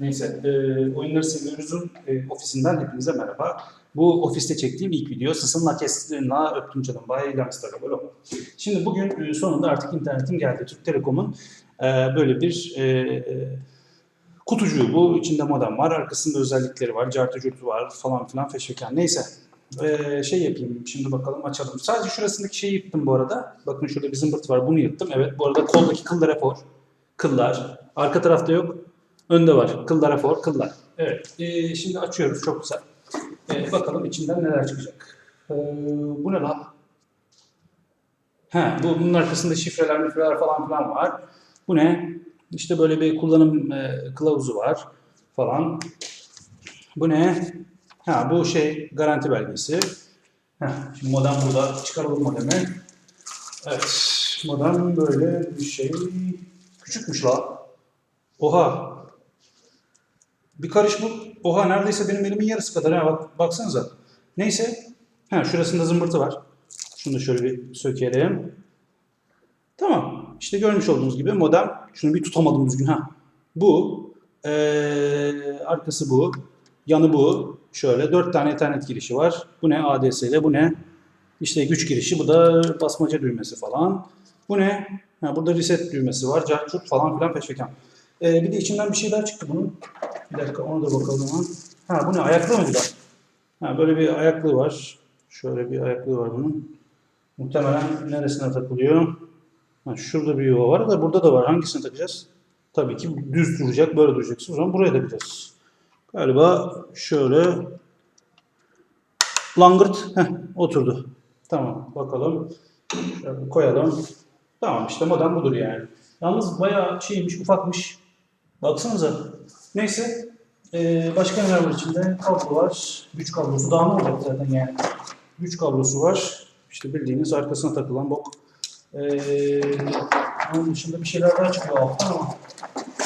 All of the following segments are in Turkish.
Neyse, e, Oyunları Seviyoruz'un e, ofisinden hepinize merhaba. Bu ofiste çektiğim ilk video Sısınla Kestin'la Öptüm Canım Bay Lamstar'a böyle. Şimdi bugün e, sonunda artık internetin geldi. Türk Telekom'un e, böyle bir e, e, kutucuğu bu. İçinde modem var, arkasında özellikleri var, cartı var falan filan feşveken. Neyse, e, şey yapayım şimdi bakalım açalım. Sadece şurasındaki şeyi yırttım bu arada. Bakın şurada bir zımbırt var, bunu yırttım. Evet, bu arada koldaki kıllara for. Kıllar. Arka tarafta yok. Önde var. Kıllara for, kıllar. Evet. Ee, şimdi açıyoruz. Çok güzel. Ee, bakalım içinden neler çıkacak. Ee, bu ne lan? He, bu, bunun arkasında şifreler, mifreler falan filan var. Bu ne? İşte böyle bir kullanım e, kılavuzu var falan. Bu ne? Ha, bu şey garanti belgesi. Heh, şimdi modem burada. Çıkaralım modemi. Evet. Modem böyle bir şey. Küçükmüş la. Oha. Bir karış bu. Oha neredeyse benim elimin yarısı kadar. Ha, bak, baksanıza. Neyse. Ha, şurasında zımbırtı var. Şunu da şöyle bir sökelim. Tamam. İşte görmüş olduğunuz gibi modem. Şunu bir tutamadım düzgün. Ha. Bu. Ee, arkası bu. Yanı bu. Şöyle dört tane ethernet girişi var. Bu ne? ADSL. Bu ne? İşte güç girişi. Bu da basmaca düğmesi falan. Bu ne? Ha, burada reset düğmesi var. Cartçurt falan filan peşvekan. Ee, bir de içinden bir şeyler çıktı bunun. Bir dakika ona da bakalım. Ha bu ne? Ayaklı mı bu da? Ha, böyle bir ayaklığı var. Şöyle bir ayaklığı var bunun. Muhtemelen neresine takılıyor? Ha, şurada bir yuva var da burada da var. Hangisini takacağız? Tabii ki düz duracak, böyle duracaksın. O zaman buraya takacağız. Galiba şöyle langırt heh, oturdu. Tamam bakalım. Şöyle koyalım. Tamam işte modem budur yani. Yalnız bayağı şeymiş, ufakmış. Baksanıza. Neyse. Ee, başka neler var içinde? Kablo var. Güç kablosu. Daha ne olacak zaten yani. Güç kablosu var. İşte bildiğiniz arkasına takılan bok. Ee, onun dışında bir şeyler daha çıkıyor alttan ama.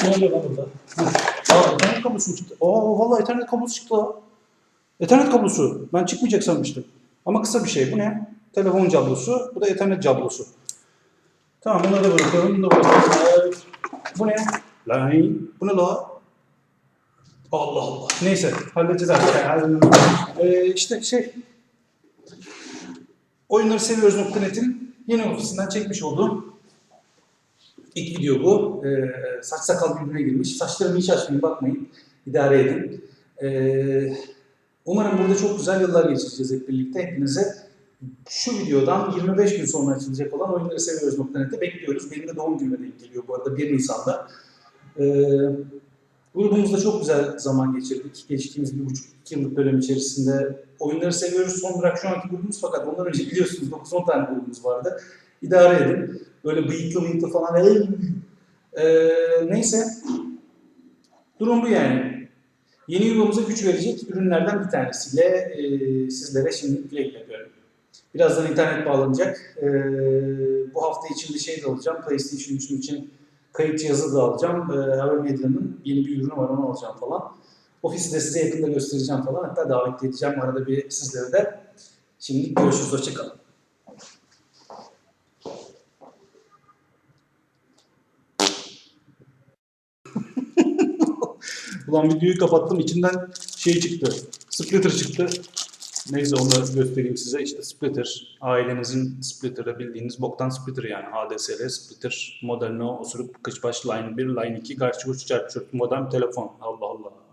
Ne oluyor lan burada? Heh. Kablosu mu çıktı? Aa vallahi Ethernet kablosu çıktı. Ethernet kablosu. Ben çıkmayacak sanmıştım. Ama kısa bir şey. Bu ne? Telefon cablosu. Bu da Ethernet cablosu. Tamam bunları da bırakalım. Bunu da bırakalım. Bu ne? Line. Bu ne la? Allah Allah. Neyse halledeceğiz artık. Yani. Ee, işte şey oyunları seviyoruz.net'in yeni ofisinden çekmiş olduğum ilk video bu. Ee, saç sakal birbirine girmiş. Saçlarımı hiç açmayın bakmayın. İdare edin. Ee, umarım burada çok güzel yıllar geçireceğiz hep birlikte. Hepinize şu videodan 25 gün sonra açılacak olan oyunları seviyoruz.net'e bekliyoruz. Benim de doğum günüme denk geliyor bu arada 1 Nisan'da. Ee, grubumuzda çok güzel zaman geçirdik. Geçtiğimiz bir buçuk iki yıllık dönem içerisinde oyunları seviyoruz. Son durak şu anki grubumuz fakat ondan önce biliyorsunuz 9-10 tane grubumuz vardı. İdare edin. Böyle bıyıklı bıyıklı falan. Ee, neyse. Durum bu yani. Yeni yuvamıza güç verecek ürünlerden bir tanesiyle e, sizlere şimdi güle güle. Birazdan internet bağlanacak. Ee, bu hafta içinde şey de alacağım. PlayStation 3'ün için kayıt cihazı da alacağım. Ee, Haber Medya'nın yeni bir ürünü var onu alacağım falan. Ofisi de size yakında göstereceğim falan. Hatta davet edeceğim arada bir sizlere de. Şimdi görüşürüz. Hoşçakalın. Ulan videoyu kapattım. içinden şey çıktı. Splitter çıktı. Neyse onu göstereyim size. İşte splitter. Ailenizin splitter'ı bildiğiniz boktan splitter yani. ADSL splitter. Modelno, osuruk, kışbaş line 1, line 2, karşı uç çarpı modem telefon. Allah Allah.